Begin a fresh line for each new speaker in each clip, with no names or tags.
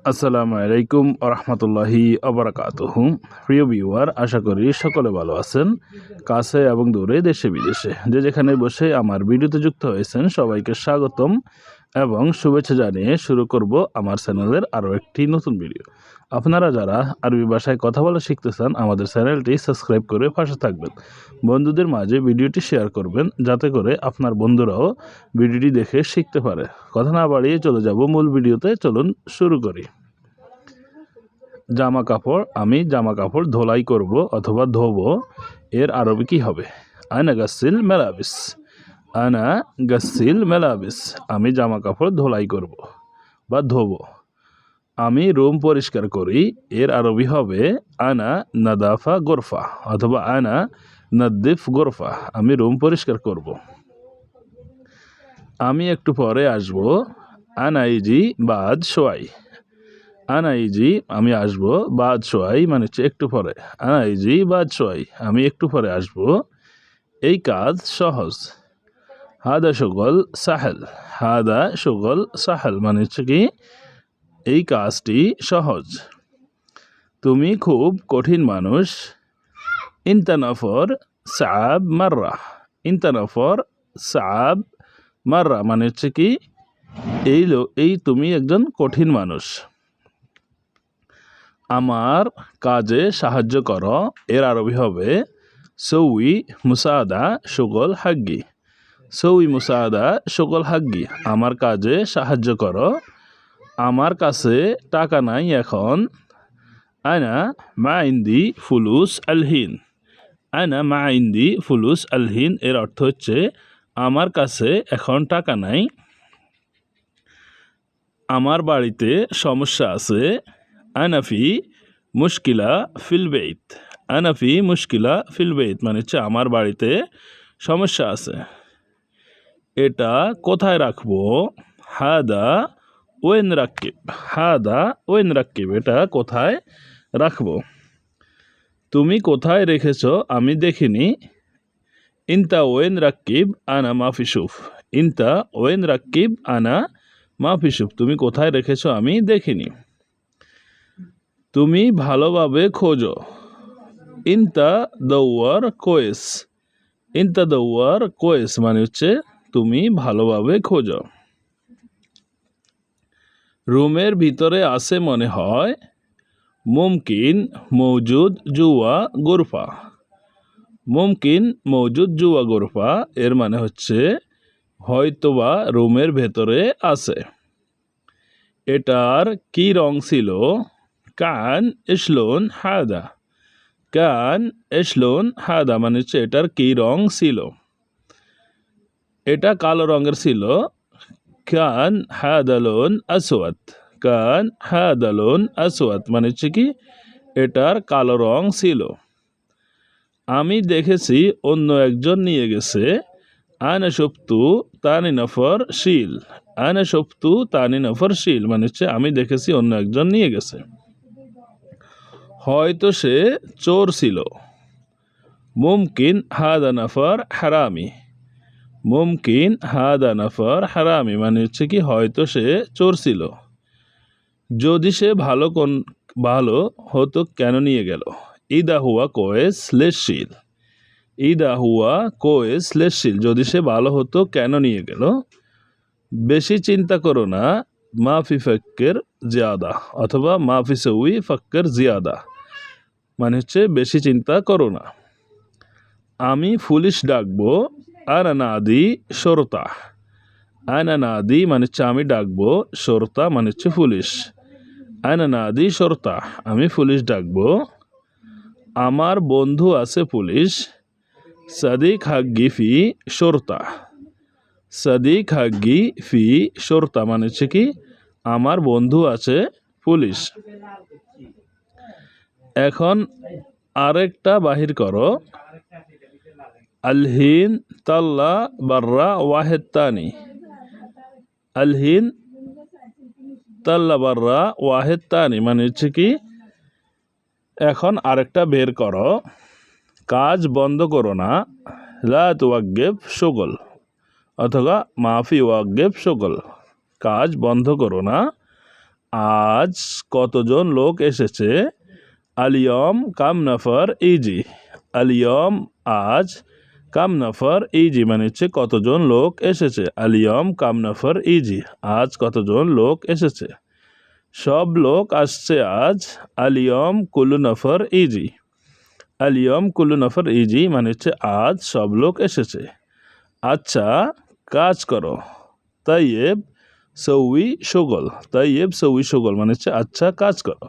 আসসালামু আলাইকুম রহমতুল্লাহি আবরাকাতুহ প্রিয় ভিউয়ার, আশা করি সকলে ভালো আছেন, কাছে এবং দূরে দেশে বিদেশে যে যেখানে বসে আমার ভিডিওতে যুক্ত হয়েছেন, সবাইকে স্বাগতম। এবং শুভেচ্ছা জানিয়ে শুরু করব আমার চ্যানেলের আরও একটি নতুন ভিডিও। আপনারা যারা আরবি ভাষায় কথা বলা শিখতে চান, আমাদের চ্যানেলটি সাবস্ক্রাইব করে পাশে থাকবেন। বন্ধুদের মাঝে ভিডিওটি শেয়ার করবেন, যাতে করে আপনার বন্ধুরাও ভিডিওটি দেখে শিখতে পারে। কথা না বাড়িয়ে চলে যাব মূল ভিডিওতে, চলুন শুরু করি। জামা কাপড়, আমি জামা কাপড় ধোলাই করব অথবা ধোবো, এর আরবি কি হবে? আনা গাসিল মেলাবিস। আনা গাসিল মেলাবিস, আমি জামা কাপড় ধোলাই করব বা ধোবো। আমি রুম পরিষ্কার করি, এর আরবি হবে আনা নাদাফা গোরফা অথবা আনা নদ্দিফ গোরফা, আমি রুম পরিষ্কার করব। আমি একটু পরে আসব, আনাইজি বাদ সোয়াই। আনাইজি, আমি আসব বাদ সোয়াই মানে হচ্ছে একটু পরে। আনাইজি বাদ সোয়াই, আমি একটু পরে আসব। এই কাজ সহজ। হাদা সুগল সাহেল, হাদা সুগল সাহেল মানে হচ্ছে কি, এই কাজটি সহজ। তুমি খুব কঠিন মানুষ ইন্তানফর সাব মাররা ইন্তানফর সাব মাররা মানে হচ্ছে কি, এই লো, এই তুমি একজন কঠিন মানুষ। আমার কাজে সাহায্য করো, এর আরবি হবে, সৌই মুসাদা সুগল হাগ্গি। সৌই মুসাদা সকল হাগ্গি, আমার কাজে সাহায্য করো। আমার কাছে টাকা নাই এখন। আনা মা ইন্দি ফুলুস আলহিন। আনা মা ইন্দি ফুলুস আলহিন এর অর্থ হচ্ছে, আমার কাছে এখন টাকা নাই। আমার বাড়িতে সমস্যা আছে। আনাফি মুশকিলা ফিলবেইত আনাফি মুশকিলা ফিলবেইত মানে হচ্ছে আমার বাড়িতে সমস্যা আছে। এটা কোথায় রাখব? হাদা ওয়েন রাক্কিব হাদা ওয়েন রাক্কিব এটা কোথায় রাখব? তুমি কোথায় রেখেছ আমি দেখিনি। ইনতা ওয়েন রাক্কিব আনা মাফিসুফ। ইনতা ওয়েন রাক্কিব আনা মাফিসুফ। তুমি কোথায় রেখেছ আমি দেখিনি। তুমি ভালোভাবে খোঁজো। ইনতা দৌয়ার কোয়েস। ইনতা দৌয়ার কোয়েস মানে হচ্ছে তুমি ভালোভাবে খোঁজো। রুমের ভিতরে আছে মনে হয়, মুমকিন, মৌজুদ, জুয়া, গোরফা। মুমকিন, মৌজুদ, জুয়া, গোরফা, এর মানে হচ্ছে হয়তোবা রুমের ভেতরে আছে। এটার কি রং ছিল? কান এসলোন হাদা। কান এসলোন হাদা মানে হচ্ছে এটার কি রং ছিল? এটা কালো রঙের ছিল। কান হাদালুন আসওয়াত কান হাদালুন আসওয়াত মানে হচ্ছে কি, এটার কালো রং ছিল। আমি দেখেছি অন্য একজন নিয়ে গেছে। আনা সপ্তু তানি নফর শিল। আনা সপ্তু তানি নফর শিল মানে হচ্ছে আমি দেখেছি অন্য একজন নিয়ে গেছে। হয়তো সে চোর ছিল। মুমকিন হাদা নফর হারামি। মুমকিন হাদা নফর হারামি মানে হচ্ছে কি হয়তো সে চোর ছিল। যদি সে ভালো কোন, ভালো হতো কেন নিয়ে গেল? ইদা হুয়া কোয়েস লেশিল ইদা হুয়া কোয়েস লেশিল যদি সে ভালো হতো কেন নিয়ে গেল? বেশি চিন্তা করো না, মাফি ফক্কের জিয়াদা, অথবা মাফি সউই ফক্কের জিয়াদা মানে হচ্ছে বেশি চিন্তা করো না। আমি পুলিশ ডাকবো আনা নাদি সরতা আনা নাদি মানে হচ্ছে আমি ডাকবো সরতা মানে হচ্ছে পুলিশ আনা নাদি সরতা আমি পুলিশ ডাকবো আমার বন্ধু আছে পুলিশ সাদিক হাগ্গি ফি সরতা সাদিক হাগ্গি ফি সরতা মানে হচ্ছে কি আমার বন্ধু আছে পুলিশ এখন আরেকটা বাহির করো। আলহিন তাল্লা বার্রা ওয়াহেদ তানি। আলহিন তাল্লা বার্রা ওয়াহেদ তানি। মানে হচ্ছে কি, এখন আরেকটা বের করো। কাজ বন্ধ করো না। লাত তুয়াগ্গেব সুগল অথবা মাফি ওয়াগ্গেব সুগল কাজ বন্ধ করো না। আজ কতজন লোক এসেছে? আলিয়ম কাম নফর ইজি। আলিয়ম আজ কাম নফর ইজি মানে হচ্ছে কতজন লোক এসেছে? আলিয়ম কাম নফর ইজি, আজ কতজন লোক এসেছে? সব লোক আসছে আজ। আলিয়ম কুল্লু নফর ইজি। আলিয়ম কুল্লু নফর ইজি মানে হচ্ছে আজ সব লোক এসেছে। আচ্ছা কাজ করো। তাইয়েব, সৌই সুগল। তাইয়েব, সৌই সুগল মানে হচ্ছে আচ্ছা কাজ করো।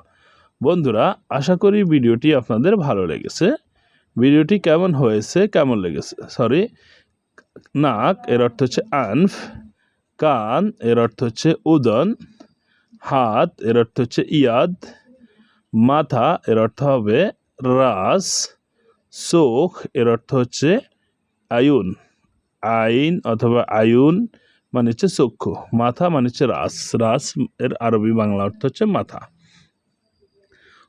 বন্ধুরা, আশা করি ভিডিওটি আপনাদের ভালো লেগেছে। ভিডিওটি কেমন হয়েছে, কেমন লেগেছে? সরি নাক, এর অর্থ হচ্ছে আনফ, কান, এর অর্থ হচ্ছে উদন, হাত, এর অর্থ হচ্ছে ইয়াদ, মাথা, এর অর্থ হবে রাস, চোখ, এর অর্থ হচ্ছে আয়ুন, আইন অথবা আয়ুন মানে হচ্ছে চক্ষু, মাথা মানে হচ্ছে রাস রাস এর আরবি বাংলা অর্থ হচ্ছে মাথা।